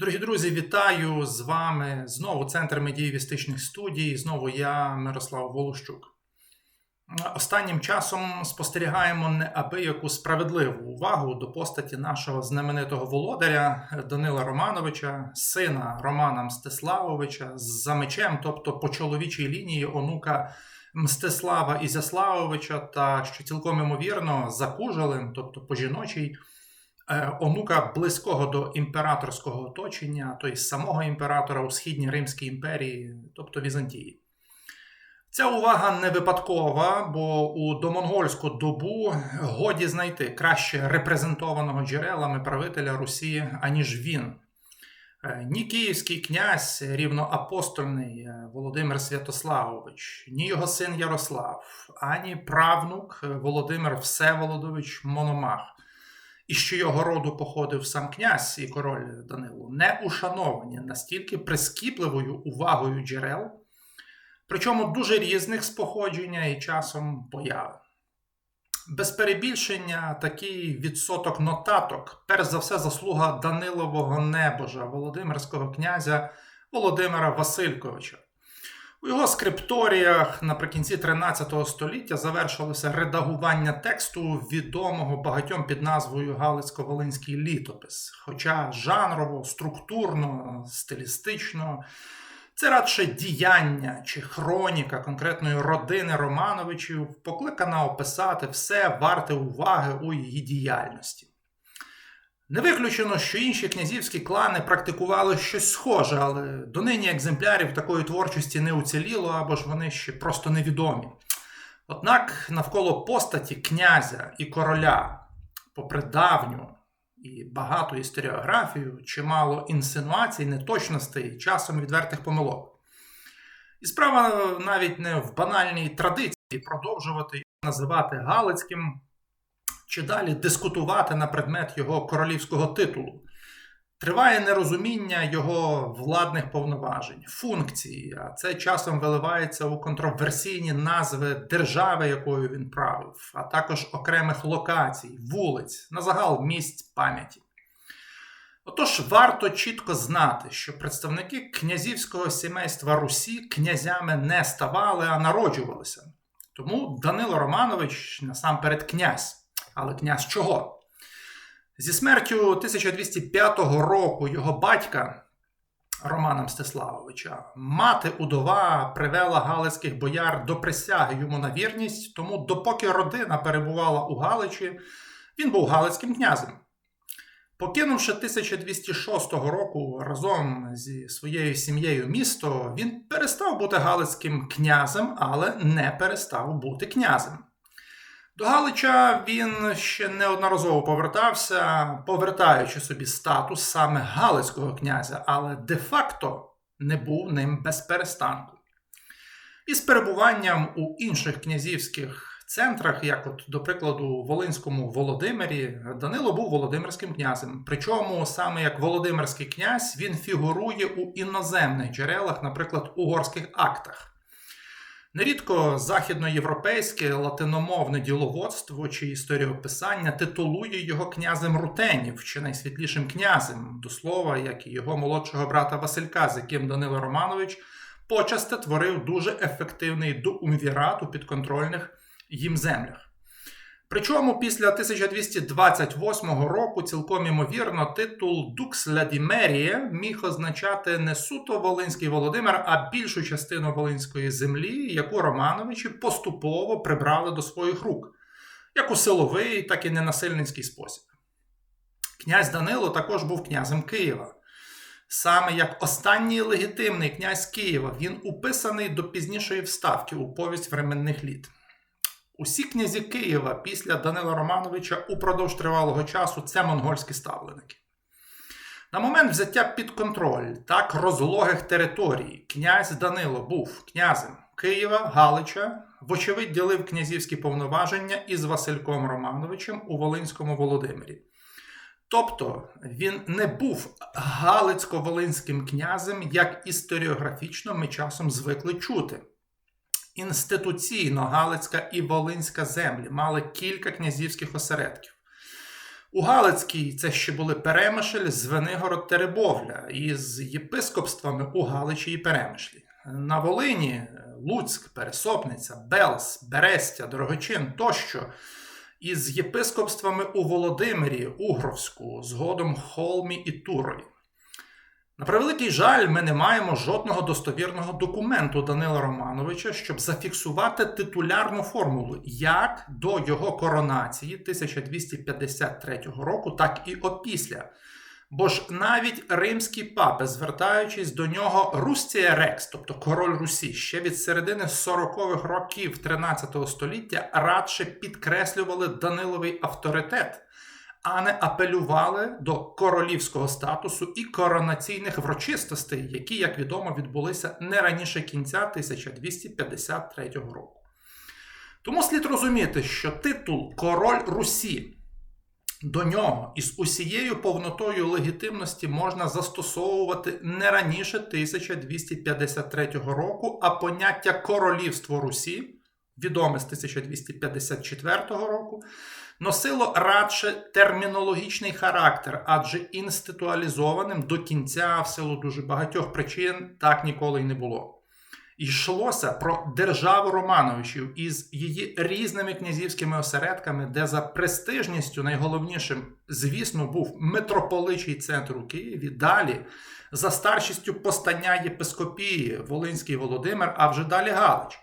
Дорогі друзі, вітаю з вами знову Центр медієвістичних студій. Знову я, Мирослав Волощук. Останнім часом спостерігаємо неабияку справедливу увагу до постаті нашого знаменитого володаря Данила Романовича, сина Романа Мстиславовича з мечем, тобто по чоловічій лінії онука Мстислава Ізяславовича, та що цілком ймовірно за кужелем, тобто по жіночій. Е, онука близького до імператорського оточення, тобто самого імператора у Східній Римській імперії, тобто Візантії. Ця увага не випадкова, бо у домонгольську добу годі знайти краще репрезентованого джерелами правителя Русі, аніж він. Е, ні київський князь рівноапостольний е, Володимир Святославович, ні його син Ярослав, ані правнук Володимир Всеволодович Мономах і що його роду походив сам князь і король Данило, не ушановані настільки прискіпливою увагою джерел, причому дуже різних з походження і часом появи. Без перебільшення такий відсоток нотаток, перш за все, заслуга Данилового небожа Володимирського князя Володимира Васильковича. У його скрипторіях наприкінці 13 століття завершилося редагування тексту відомого багатьом під назвою Галицько-Волинський літопис. Хоча жанрово, структурно, стилістично це радше діяння чи хроніка конкретної родини Романовичів, покликана описати все варте уваги у її діяльності. Не виключено, що інші князівські клани практикували щось схоже, але донині екземплярів такої творчості не уціліло або ж вони ще просто невідомі. Однак навколо постаті князя і короля, попри давню і багату історіографію, чимало інсинуацій, неточностей, часом відвертих помилок. І справа навіть не в банальній традиції продовжувати називати Галицьким чи далі дискутувати на предмет його королівського титулу. Триває нерозуміння його владних повноважень, функцій, а це часом виливається у контроверсійні назви держави, якою він правив, а також окремих локацій, вулиць, на загал місць пам'яті. Отож, варто чітко знати, що представники князівського сімейства Русі князями не ставали, а народжувалися. Тому Данило Романович насамперед князь. Але князь чого? Зі смертю 1205 року його батька Романа Мстиславовича мати удова привела галицьких бояр до присяги йому на вірність, тому допоки родина перебувала у Галичі, він був Галицьким князем. Покинувши 1206 року разом зі своєю сім'єю місто, він перестав бути Галицьким князем, але не перестав бути князем. До Галича він ще неодноразово повертався, повертаючи собі статус саме Галицького князя, але де-факто не був ним без перестанку. І з перебуванням у інших князівських центрах, як, от, до прикладу, Волинському Володимирі, Данило був Володимирським князем. Причому саме як Володимирський князь він фігурує у іноземних джерелах, наприклад, угорських актах. Нерідко західноєвропейське латиномовне діловодство чи історіописання титулує його князем Рутенів чи найсвітлішим князем, до слова, як і його молодшого брата Василька, з яким Данило Романович почасте творив дуже ефективний дуумвірат у підконтрольних їм землях. Причому після 1228 року цілком імовірно титул Дукс Ладімерія міг означати не суто Волинський Володимир, а більшу частину Волинської землі, яку Романовичі поступово прибрали до своїх рук, як у силовий, так і ненасильницький спосіб. Князь Данило також був князем Києва. Саме як останній легітимний князь Києва він уписаний до пізнішої вставки у повість временних літ. Усі князі Києва після Данила Романовича упродовж тривалого часу це монгольські ставленики. На момент взяття під контроль так розлогих територій князь Данило був князем Києва, Галича, вочевидь ділив князівські повноваження із Васильком Романовичем у Волинському Володимирі. Тобто він не був Галицько-Волинським князем, як історіографічно ми часом звикли чути. Інституційно Галицька і Волинська землі мали кілька князівських осередків. У Галицькій це ще були Перемишль, Звенигород, Теребовля із єпископствами у Галичі і Перемишлі. На Волині Луцьк, Пересопниця, Белс, Берестя, Дорогочин тощо із єпископствами у Володимирі, Угровську, згодом Холмі і Турові. На превеликий жаль, ми не маємо жодного достовірного документу Данила Романовича, щоб зафіксувати титулярну формулу як до його коронації 1253 року, так і опісля. Бо ж навіть римські папи, звертаючись до нього Рустія Рекс, тобто король Русі, ще від середини 40-х років 13 століття радше підкреслювали Даниловий авторитет, а не апелювали до королівського статусу і коронаційних врочистостей, які, як відомо, відбулися не раніше кінця 1253 року. Тому слід розуміти, що титул Король Русі. До нього із усією повнотою легітимності можна застосовувати не раніше 1253 року, а поняття королівство Русі, відоме з 1254 року, носило радше термінологічний характер, адже інституалізованим до кінця, в силу дуже багатьох причин, так ніколи й не було. Йшлося про державу Романовичів із її різними князівськими осередками, де за престижністю найголовнішим, звісно, був митрополичий центр у Києві. Далі за старшістю постання єпископії Волинський Володимир, а вже далі Галич.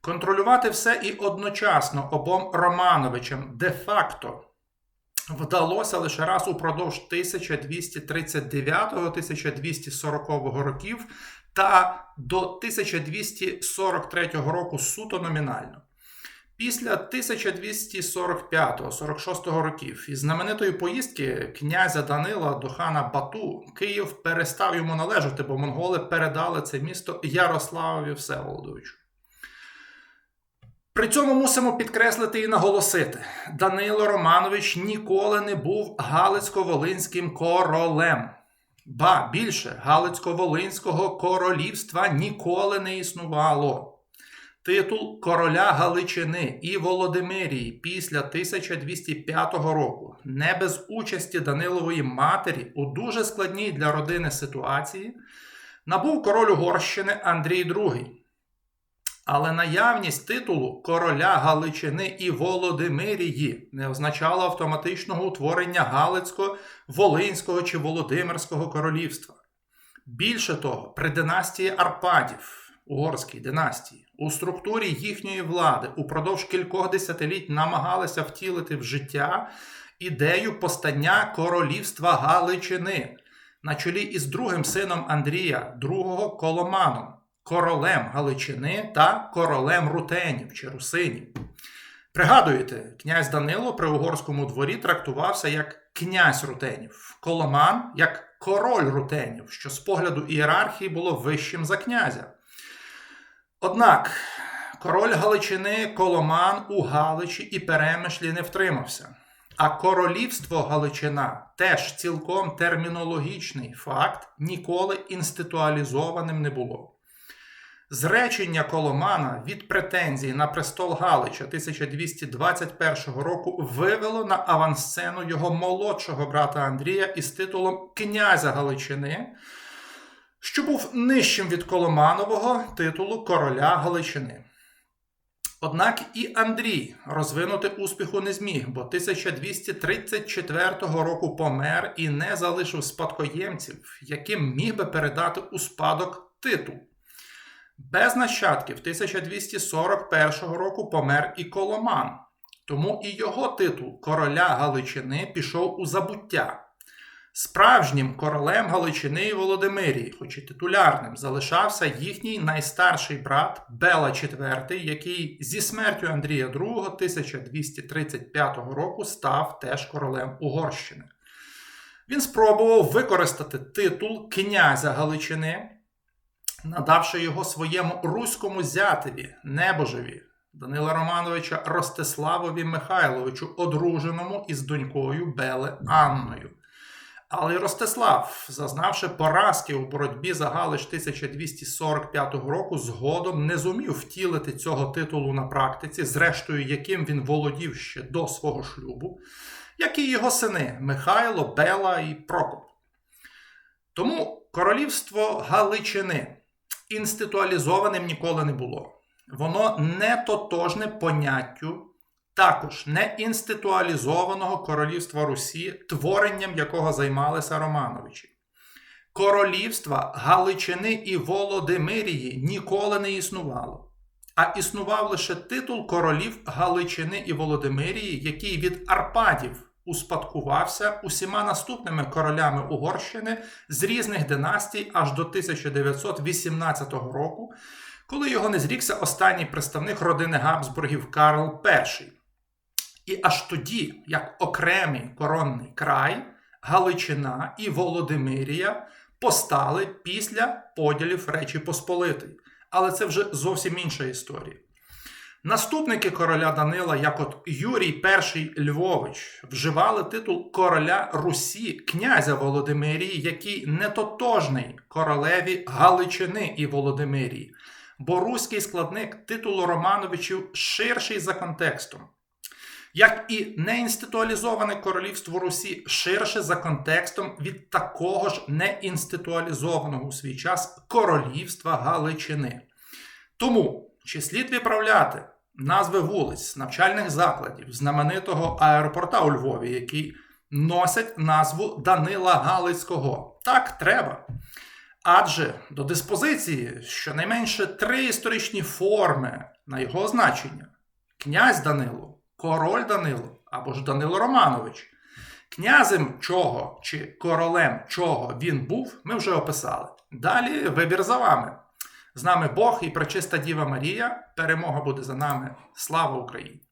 Контролювати все і одночасно обом Романовичам де-факто вдалося лише раз упродовж 1239-1240 років та до 1243 року суто номінально. Після 1245-46 років із знаменитої поїздки князя Данила до хана Бату Київ перестав йому належати, бо монголи передали це місто Ярославові Всеволодовичу. При цьому мусимо підкреслити і наголосити: Данило Романович ніколи не був Галицько-Волинським королем. Ба більше Галицько-Волинського королівства ніколи не існувало. Титул короля Галичини і Володимирії після 1205 року, не без участі Данилової матері у дуже складній для родини ситуації, набув король Угорщини Андрій II. Але наявність титулу короля Галичини і Володимирії не означала автоматичного утворення Галицького, Волинського чи Володимирського королівства. Більше того, при династії Арпадів, угорській династії, у структурі їхньої влади упродовж кількох десятиліть намагалися втілити в життя ідею постання королівства Галичини на чолі із другим сином Андрія, другого Коломаном королем Галичини та королем Рутенів чи Русинів. Пригадуєте, князь Данило при угорському дворі трактувався як князь Рутенів, Коломан як король Рутенів, що з погляду ієрархії було вищим за князя. Однак король Галичини Коломан у Галичі і Перемишлі не втримався. А королівство Галичина теж цілком термінологічний факт, ніколи інституалізованим не було. Зречення Коломана від претензій на престол Галича 1221 року вивело на авансцену його молодшого брата Андрія із титулом князя Галичини, що був нижчим від Коломанового титулу короля Галичини. Однак і Андрій розвинути успіху не зміг, бо 1234 року помер і не залишив спадкоємців, яким міг би передати у спадок титул. Без нащадків 1241 року помер і Коломан, тому і його титул короля Галичини пішов у забуття. Справжнім королем Галичини і Володимирії, хоч і титулярним, залишався їхній найстарший брат Бела IV, який зі смертю Андрія II 1235 року став теж королем Угорщини. Він спробував використати титул князя Галичини надавши його своєму руському зятеві, небожеві Данила Романовича Ростиславові Михайловичу, одруженому із донькою Беле Анною. Але Ростислав, зазнавши поразки у боротьбі за Галич 1245 року, згодом не зумів втілити цього титулу на практиці, зрештою, яким він володів ще до свого шлюбу, як і його сини Михайло, Бела і Прокоп. Тому королівство Галичини інституалізованим ніколи не було. Воно не тотожне поняттю також не інституалізованого королівства Русі, творенням якого займалися Романовичі. Королівства Галичини і Володимирії ніколи не існувало, а існував лише титул королів Галичини і Володимирії, який від Арпадів успадкувався усіма наступними королями Угорщини з різних династій аж до 1918 року, коли його не зрікся останній представник родини Габсбургів Карл І. І аж тоді, як окремий коронний край, Галичина і Володимирія постали після поділів Речі Посполитої. Але це вже зовсім інша історія. Наступники короля Данила, як от Юрій І Львович, вживали титул короля Русі, князя Володимирії, який не тотожний королеві Галичини і Володимирії. Бо руський складник титулу Романовичів ширший за контекстом. Як і неінституалізоване королівство Русі ширше за контекстом від такого ж неінституалізованого у свій час королівства Галичини. Тому чи слід виправляти назви вулиць, навчальних закладів, знаменитого аеропорта у Львові, які носять назву Данила Галицького? Так, треба. Адже до диспозиції щонайменше три історичні форми на його значення: князь Данило, король Данило або ж Данило Романович. Князем чого чи королем чого він був, ми вже описали. Далі вибір за вами. З нами Бог і пречиста Діва Марія. Перемога буде за нами. Слава Україні!